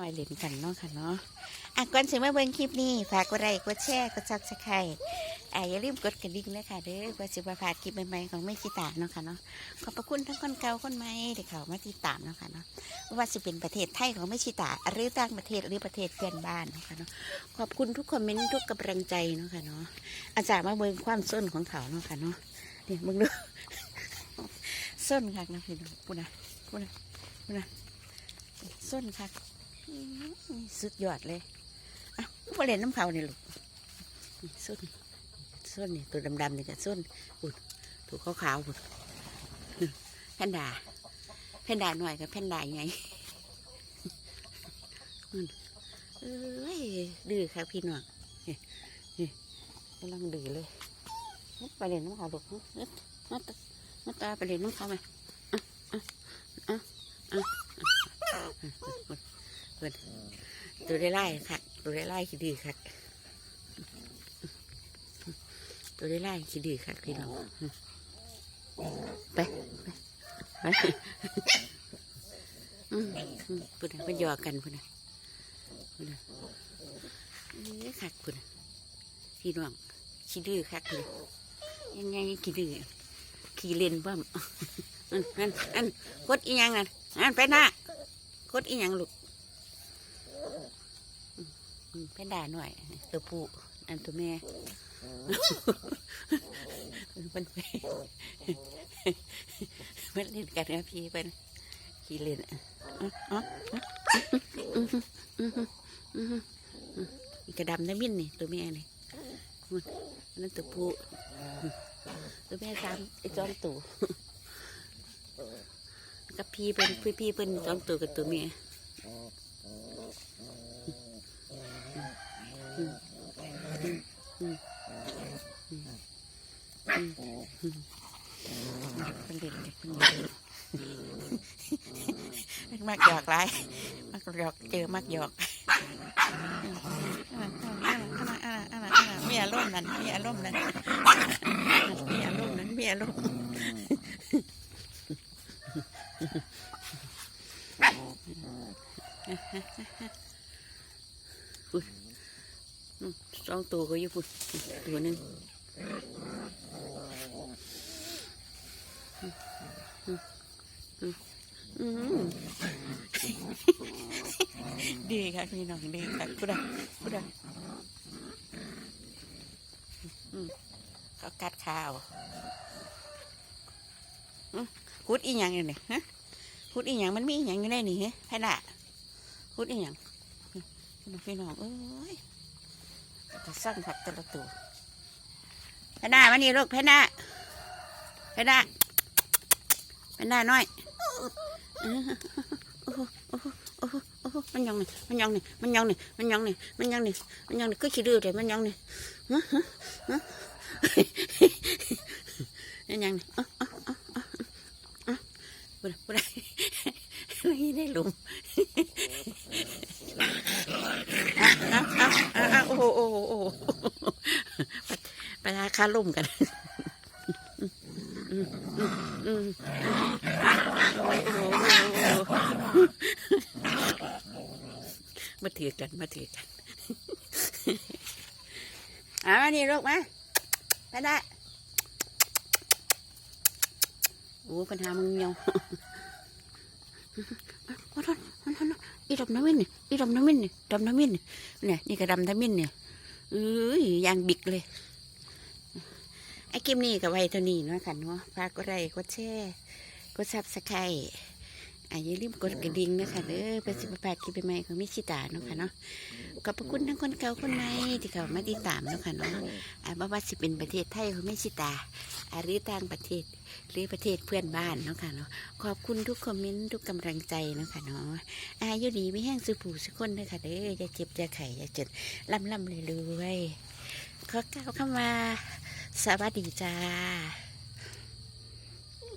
น้อยเล่นกันเนาะค่ะเนาะอะก่อนสิมาเบิ่งคลิปนี้ฝากกดไลค์กดแชร์กดซับสไครต์อะอย่าลืมกดกระดิ่งนะคะเด้อเพื่อสิบ่พลาดคลิปใหม่ๆของแม่ชิตาเนาะค่ะเนาะขอบพระคุณทั้งคนเก่าคนใหม่ที่เขามาติดตามเนาะค่ะเนาะว่าจะเป็นประเทศไทยของแม่ชิตาหรือต่างประเทศหรือประเทศเพื่อนบ้านเนาะค่ะเนาะขอบคุณทุกคอมเมนต์ทุกกำลังใจเนาะค่ะเนาะอาจารย์มาเบิ่งความส้นของเขาเนาะค่ะเนาะนี่มึงดูส้นคักนะพี่น้องพูดนะพูดนะพูดนะส้นคัก สุดยอดเลยอะมาเล่นน้ำเขาเนี่ยลูกส้นส้นนี่ตัวดำๆนี่กับส้นอุดตัวขาวๆอุดแพนด้าแพนด้าหน่อยกับแพนด้าใหญ่อืมเอ้ยดื้อค่ะพี่น้องกำลังดื้อเลยไปเล่นน้ำเขาลูกมามาตามาตาไปเล่นน้ำเขาไหมอะอะอะอะ เปิดตัวได้ไล่ค่ะตัวได้ไล่ขี้ดื้อค่ะตัวได้ไล่ขี้ดื้อค่ะพี่น้องไปไปไปอืมอืมพุ่นน่ะมันหยอกกันพุ่นน่ะพุ่นน่ะนี่ค่ะพุ่นน่ะพี่น้องขี้ดื้อค่ะพุ่นน่ะยังไงขี้ดื้อขี้เล่นบ้ามอันอันกดอีหยังอะอันไปหน้ากดอีหยังลูก อืมแพนด้าหน่อยตัวผู้อันตัวแม่มันไปมันเล่นกันนะพี่เป็นขี่เล่นอีกระดำน้ำมินนี่ตัวแม่นี่นั่นตัวผู้ตัวแม่สามไอ้จอมตู่กับพี่เป็นพี่พี่เป็นจอมตู่กับตัวแม่ เป็นเด็กเด็กเป็นเด็ก มักหยอกไรมักหยอกเจอมักหยอกมีอารมณ์นั้นมีอารมณ์นั้นมีอารมณ์นั้นมีอารมณ์อุ๊ยอืมสองตัวก็อยู่พุ่นตัวหนึ่งอืม ดีค่ะพี่น้องดีค่ะพุดาพุดาอืมเขากัดข้าวอืมคุดอีหยังอยู่นี่ฮะคุดอีหยังมันมีอีหยังอยู่ในนี่ฮะแพน่ะคุดอีหยังพี่น้องเอ้ยจะสร้างผักแต่ละตัวแพน่ามานี่ลูกแพน่าแพน่าแพน่าน้อย โอ้โหโอ้โหโอ้โหมันยังนี่มันยังนี่มันยังนี่มันยังนี่มันยังนี่มันยังนี่ก็ขี้ดื้อเลยมันยังนี่ฮะฮะฮะมันยังนี่อะอะอะอะอะบุได้บุได้ไม่ได้หลุมโอ้โหโอ้โหโอ้โหไปราคาลุ่มกัน อืมอืมอืม มาถือกันมาถือกันเอามานี่ลูกมาไปได้โอ้ปัญหามึงเงียวว่าท่านว่าท่านอีดำน้ำมินนี่อีดำน้ำมินนี่ดำน้ำมินนี่เนี่ยนี่ก็ดำน้ำมินเนี่ยเอ้ยยางบิกเลยไอ้คลิปนี้กับไว้เท่านี้เนาะค่ะเนาะฝากกดไลค์กดแชร์ กดซับสไครต์อย่าลืมกดกระดิ่งนะคะเด้อเป็นสิบแปดคลิปใหม่ของมิชิตาเนาะค่ะเนาะขอบพระคุณทั้งคนเก่าคนใหม่ที่เขามาติดตามเนาะค่ะเนาะอะบ่ว่าสิเป็นประเทศไทยของมิชิตาอะหรือต่างประเทศหรือประเทศเพื่อนบ้านเนาะค่ะเนาะขอบคุณทุกคอมเมนต์ทุกกำลังใจเนาะค่ะเนาะอายุดีไม่แห้งสุผูสุกคนเด้อค่ะเด้ออย่าเจ็บอย่าไข่อย่าเจ็บล่ำล่ำเลยรวยขอกล่าวคำว่าสวัสดีจ้า